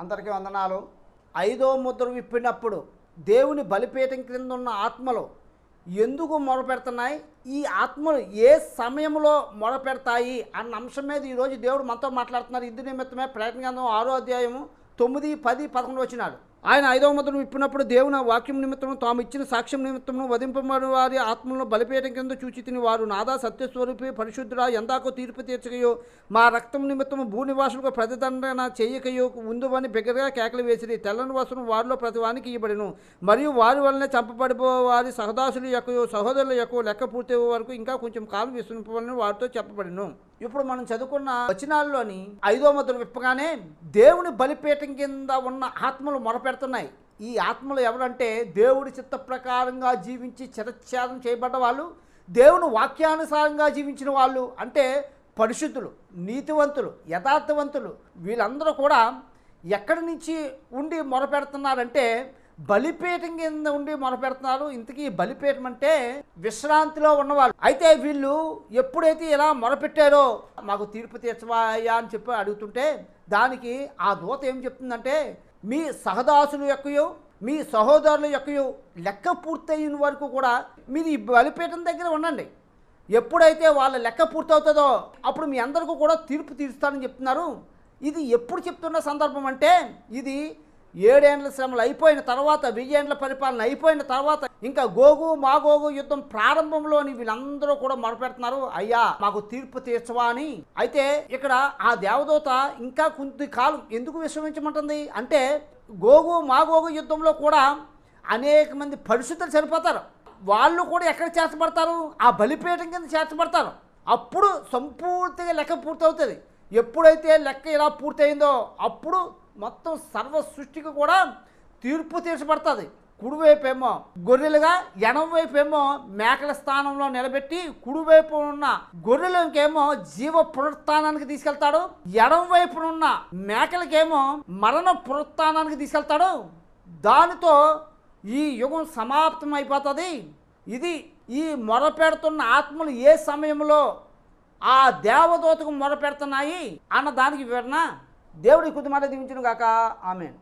అందరికీ వందనాలు. ఐదో ముద్ర విప్పినప్పుడు దేవుని బలిపీఠం క్రింద ఉన్న ఆత్మలు ఎందుకు మొరపెడుతున్నాయి? ఈ ఆత్మలు ఏ సమయంలో మొరపెడతాయి? అన్న అంశం మీద ఈరోజు దేవుడు మనతో మాట్లాడుతున్నారు. ఇందు నిమిత్తమే ప్రయత్నం ఆరో అధ్యాయము తొమ్మిది పది పదకొండు వచ్చినాడు. ఆయన ఐదవ ముద్రను విప్పినప్పుడు దేవుని వాక్యం నిమిత్తము తాము ఇచ్చిన సాక్ష్యం నిమిత్తము వధింపబడిన వారి ఆత్మలను బలిపీఠం కింద చూచి తిని వారు నాదా సత్యస్వరూపి పరిశుద్ధుడా ఎందాకో తీర్పు తీర్చకయో మా రక్తం నిమిత్తము భూనివాసులకు ప్రతిదండన చేయకయో ఉందువని బిగ్గరగా కేకలు వేసిరి. తెల్లని వసను వారిలో ప్రతివానికి ఇవ్వబడిను. మరియు వారి వల్లనే చంపబడిపో వారి సహదాసుల యొక్క సహోదరుల యొక్క లెక్క పూర్తి వరకు ఇంకా కొంచెం కాలం విశ్రమింపవాలని వారితో చెప్పబడిను. ఇప్పుడు మనం చదువుకున్న వచనాల్లోని ఐదో మొదలు విప్పగానే దేవుని బలిపీఠం కింద ఉన్న ఆత్మలు మొరపెడుతున్నాయి. ఈ ఆత్మలు ఎవరంటే దేవుడి చిత్త ప్రకారంగా జీవించి చిరచ్ఛేదం చేయబడ్డ వాళ్ళు దేవుని వాక్యానుసారంగా జీవించిన వాళ్ళు అంటే పరిశుద్ధులు నీతివంతులు యథార్థవంతులు. వీళ్ళందరూ కూడా ఎక్కడి నుంచి ఉండి మొరపెడుతున్నారంటే బలిపీఠం కింద ఉండి మొరపెడుతున్నారు. ఇంతకీ బలిపీఠం అంటే విశ్రాంతిలో ఉన్నవాళ్ళు. అయితే వీళ్ళు ఎప్పుడైతే ఇలా మొరపెట్టారో మాకు తీర్పు తీర్చవాయా అని చెప్పి అడుగుతుంటే దానికి ఆ దూత ఏం చెప్తుందంటే మీ సహదాసులు యొక్కయు మీ సహోదరుల యొక్కయు లెక్క పూర్తయిన వరకు కూడా మీరు ఈ బలిపీఠం దగ్గర ఉండండి. ఎప్పుడైతే వాళ్ళ లెక్క పూర్తవుతుందో అప్పుడు మీ అందరికీ కూడా తీర్పు తీరుస్తానని చెప్తున్నారు. ఇది ఎప్పుడు చెప్తున్న సందర్భం అంటే ఇది ఏడేండ్ల శ్రమలు అయిపోయిన తర్వాత వెయ్యేండ్ల పరిపాలన అయిపోయిన తర్వాత ఇంకా గోగు మాగోగు యుద్ధం ప్రారంభంలోని వీళ్ళందరూ కూడా మొరపెడుతున్నారు. అయ్యా మాకు తీర్పు తీర్చవా అని. అయితే ఇక్కడ ఆ దేవదూత ఇంకా కొద్ది కాలం ఎందుకు విశ్రమించమంటుంది? అంటే గోగు మాగోగు యుద్ధంలో కూడా అనేక మంది పరిశుద్ధులు చనిపోతారు. వాళ్ళు కూడా ఎక్కడ చేర్చబడతారు? ఆ బలిపీఠం కింద చేర్చబడతారు. అప్పుడు సంపూర్తిగా లెక్క పూర్తవుతుంది. ఎప్పుడైతే లెక్క ఇలా పూర్తయిందో అప్పుడు మొత్తం సర్వ సృష్టికి కూడా తీర్పు తీర్చబడుతుంది. కుడివైపు ఏమో గొర్రెలుగా ఎడమ ఏమో మేకల స్థానంలో నిలబెట్టి కుడివైపు ఉన్న గొర్రెలకేమో జీవ పునరుత్థానానికి తీసుకెళ్తాడు ఎడమవైపున ఉన్న మేకలకేమో మరణ పునరుత్థానానికి తీసుకెళ్తాడు. దానితో ఈ యుగం సమాప్తం అయిపోతుంది ఇది ఈ మొరపెడుతున్న ఆత్మలు ఏ సమయంలో ఆ దేవదూతకు మొరపెడుతున్నాయి అన్న దానికి వివరణ దేవుడి కొద్ది మాట దీవించును గాక ఆమెను.